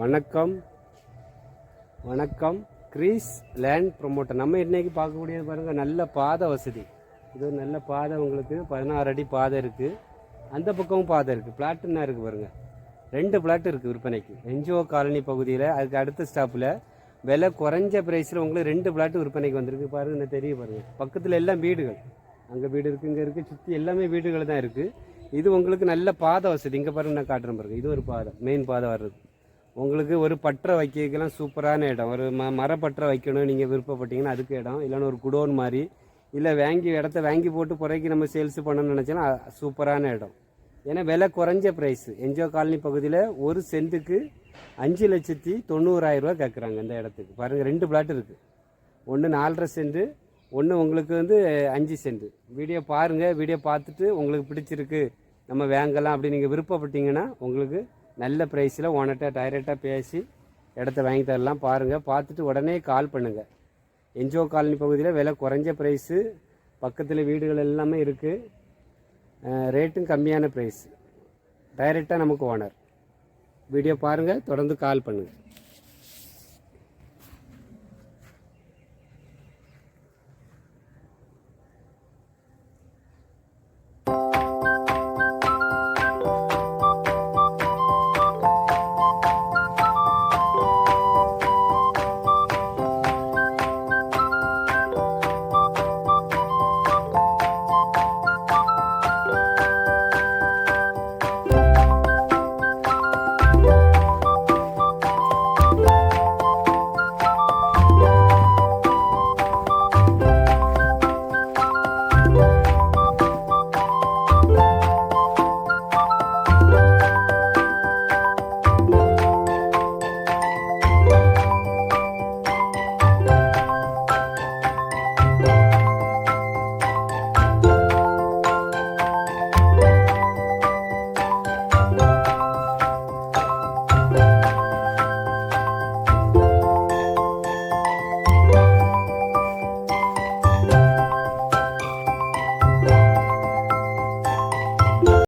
வணக்கம். வணக்கம். Greece land promoter நம்ம இன்றைக்கி பார்க்கக்கூடியது பாருங்கள் நல்ல பாதை வசதி. இது ஒரு நல்ல பாதை உங்களுக்கு. பதினாறு அடி பாதை இருக்குது அந்த பக்கமும் பாதை இருக்குது பிளாட்டுன்னா இருக்குது பாருங்கள் ரெண்டு பிளாட் இருக்குது விற்பனைக்கு. என்ஜிஓ காலனி பகுதியில் அதுக்கு அடுத்த ஸ்டாப்பில் விலை குறைஞ்ச ப்ரைஸில் உங்களுக்கு ரெண்டு பிளாட் விற்பனைக்கு வந்திருக்கு பாருங்க. என்ன தெரிய பாருங்கள் பக்கத்தில் எல்லாம் வீடுகள். அங்கே வீடு இருக்குது இங்கே இருக்குது சுற்றி எல்லாமே வீடுகள் தான் இருக்குது இது உங்களுக்கு நல்ல பாதை வசதி. இங்கே பாருங்கள் நான் காட்டுறேன் பாருங்கள் இது ஒரு பாதை. மெயின் பாதை வர்றது. உங்களுக்கு ஒரு பற்றை வைக்கிறதுக்கெல்லாம் சூப்பரான இடம். ஒரு ம மரப்பற்றை வைக்கணும் நீங்கள் விருப்பப்பட்டீங்கன்னா அதுக்கு இடம். இல்லைன்னு ஒரு குடோன் மாதிரி. இல்லை வாங்கி இடத்த வாங்கி போட்டு குறைக்கி நம்ம சேல்ஸ் பண்ணணும்னு நினச்சோன்னா சூப்பரான இடம். ஏன்னா விலை குறைஞ்ச ப்ரைஸு என்ஜிஓ காலனி பகுதியில் ஒரு சென்ட்டுக்கு அஞ்சு லட்சத்தி தொண்ணூறாயிரம் ரூபா கேட்குறாங்க இந்த இடத்துக்கு. பாருங்கள் ரெண்டு பிளாட் இருக்குது ஒன்று நாலரை சென்ட்டு ஒன்று உங்களுக்கு வந்து அஞ்சு சென்ட் வீடியோ பாருங்கள் வீடியோ பார்த்துட்டு உங்களுக்கு பிடிச்சிருக்கு நம்ம வாங்கலாம் அப்படி நீங்கள் விருப்பப்பட்டீங்கன்னா உங்களுக்கு நல்ல ப்ரைஸில் ஓனர்கிட்ட டைரெக்டாக பேசி இடத்த வாங்கி தரலாம் பாருங்கள் பார்த்துட்டு உடனே கால் பண்ணுங்கள் என்ஜிஓ காலனி பகுதியில் விலை குறைஞ்ச ப்ரைஸு பக்கத்தில் வீடுகள் எல்லாமே இருக்குது ரேட்டும் கம்மியான ப்ரைஸ் டைரெக்டாக நமக்கு ஓனர் வீடியோ பாருங்கள் தொடர்ந்து கால் பண்ணுங்கள்